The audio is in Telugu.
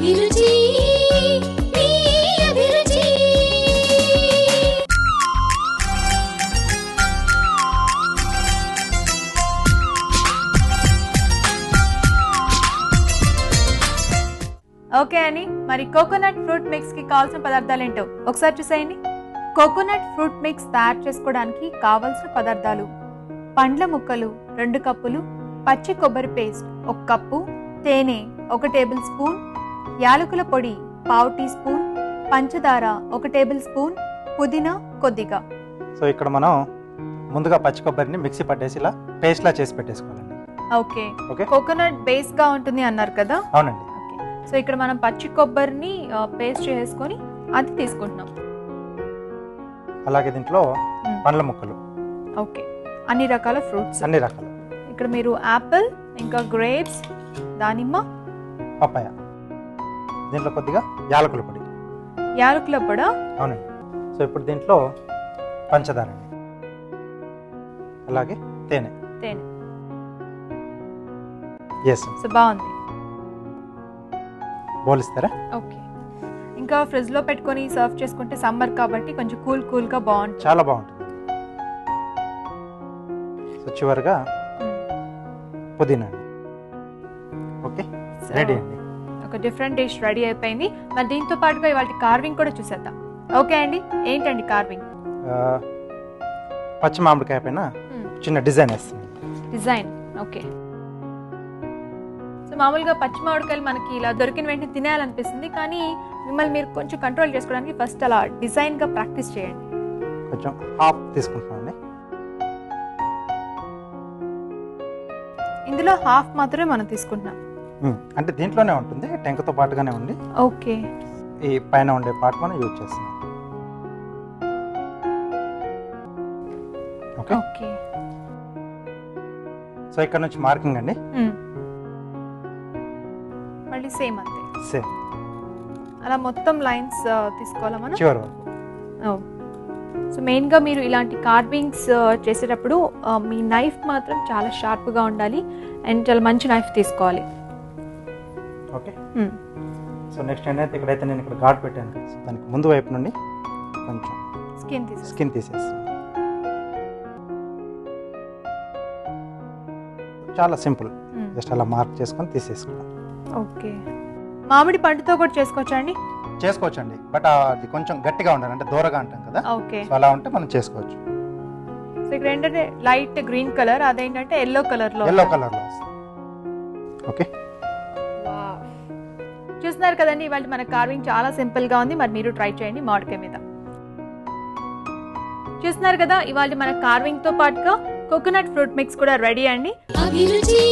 అభిరుచి ఓకే అని మరి కోకోనట్ ఫ్రూట్ మిక్స్కి కావాల్సిన పదార్థాలు ఏంటో ఒకసారి చూసేయండి. కోకోనట్ ఫ్రూట్ మిక్స్ తయారు చేసుకోవడానికి కావలసిన పదార్థాలు పండ్ల ముక్కలు రెండు కప్పులు పచ్చి కొబ్బరి పేస్ట్ ఒక కప్పు తేనె ఒక టేబుల్ స్పూన్ యాలకుల పొడి పావు టీ స్పూన్ పంచదార ఒక టేబుల్ స్పూన్ పుదీనా కొద్దిగా. సో ఇక్కడ మనం ముందుగా పచ్చి కొబ్బరిని మిక్సీ పట్టేసి ఇలా పేస్ట్లా చేసి పెట్టేసుకోవాలండి ఓకే. ఓకే? కోకోనట్ బేస్గా ఉంటుంది అన్నారు కదా? అవునండి. సో ఇక్కడ మనం పచ్చి కొబ్బరిని పేస్ట్ చేసుకొని అది తీసుకుంటున్నాం. అలాగే దీంట్లో. పండ్ల ముక్కలు. ఓకే. అన్ని రకాల ఫ్రూట్స్ అన్ని రకాలు. ఇక్కడ మీరు యాపిల్ ఇంకా గ్రేప్స్ దానిమ్మ పప్పాయ. దీంట్లో కొద్దిగా యాలకుల పొడి. యాలకుల పొడ? అవునండి. సో ఇప్పుడు దీంట్లో పంచదార అండి. అలాగే తేనె. తేనె. ఎస్ సో బాగుంది. బోలిస్తారా? ఓకే. ఇంకా ఫ్రిడ్జ్లో పెట్టుకొని సర్వ్ చేసుకుంటే సమ్మర్ కాబట్టి కొంచెం కూల్ కూల్గా బాగుంటుంది. చాలా బాగుంటుంది. సో చివరిగా పుదీనా ఓకే రెడీ అండి. ఒక డిఫరెంట్ డిష్ రెడీ అయిపోయింది. మరి దీంతో పాటుగా ఇవాళ కార్వింగ్ కూడా చూసేద్దాం. ఓకే అండి? ఏంటండి కార్వింగ్ పచ్చి మామిడికాయ పైన చిన్న డిజైన్ వేస్తుంది. డిజైన్ ఓకే సో మామూలుగా పచ్చి మామిడికాయలు మనకి ఇలా దొరికిన వెంటనే తినేయాలనిపిస్తుంది. కానీ మిమ్మల్ని మీరు కొంచెం కంట్రోల్ చేసుకోవడానికి ఫస్ట్ అలా డిజైన్గా ప్రాక్టీస్ చేయండి. కొంచెం హాఫ్ తీసుకుంటున్నామండి ఇందులో హాఫ్ మాత్రమే మనం తీసుకుంటున్నాం. అంటే దీంట్లోనే ఉంటుంది టెంకతో పాటుగానే ఉంది. ఓకే. ఈ పైన ఉండే పార్ట్ మనం యూజ్ చేస్తున్నాం. ఓకే? ఓకే. సో ఇక్కడ నుంచి మార్కింగ్ అండి? మళ్ళీ సేమ్ అంతే. సేమ్. అలా మొత్తం లైన్స్ తీసుకోవాలా మనం? చివరి వరకు. సో మెయిన్గా మీరు ఇలాంటి కార్వింగ్స్ చేసేటప్పుడు మీ నైఫ్ మాత్రం చాలా షార్ప్గా ఉండాలి. అండ్ చాలా మంచి నైఫ్ తీసుకోవాలి. ఓకే? సో నెక్స్ట్ ఏంటంటే ఇక్కడైతే నేను ఇక్కడ ఘాట్ పెట్టాను. సో దానికి ముందు వైపు నుండి కొంచెం స్కిన్ తీసుకో స్కిన్ తీసేసి. చాలా సింపుల్. జస్ట్ అలా మార్క్ చేసుకొని తీసేసుకున్నాం ఓకే. మామిడి పండుతో కూడా చేసుకోవచ్చా అండి? చేసుకోవచ్చండి. బట్ అది కొంచెం గట్టిగా ఉండాలి అంటే దూరగా అంటాం కదా? ఓకే. సో అలా ఉంటే మనం చేసుకోవచ్చు. సో ఇక్కడ ఏంటంటే లైట్ గ్రీన్ కలర్ అదేంటంటే ఎల్లో కలర్లో ఎల్లో కలర్లో వస్తుంది. ఓకే? చూస్తున్నారు కదండి ఇవాళ మన కార్వింగ్ చాలా సింపుల్గా ఉంది. మరి మీరు ట్రై చేయండి మామిడికాయ మీద. చూస్తున్నారు కదా ఇవాళ మన కార్వింగ్తో పాటుగా కోకోనట్ ఫ్రూట్ మిక్స్ కూడా రెడీ అండి. అభిరుచి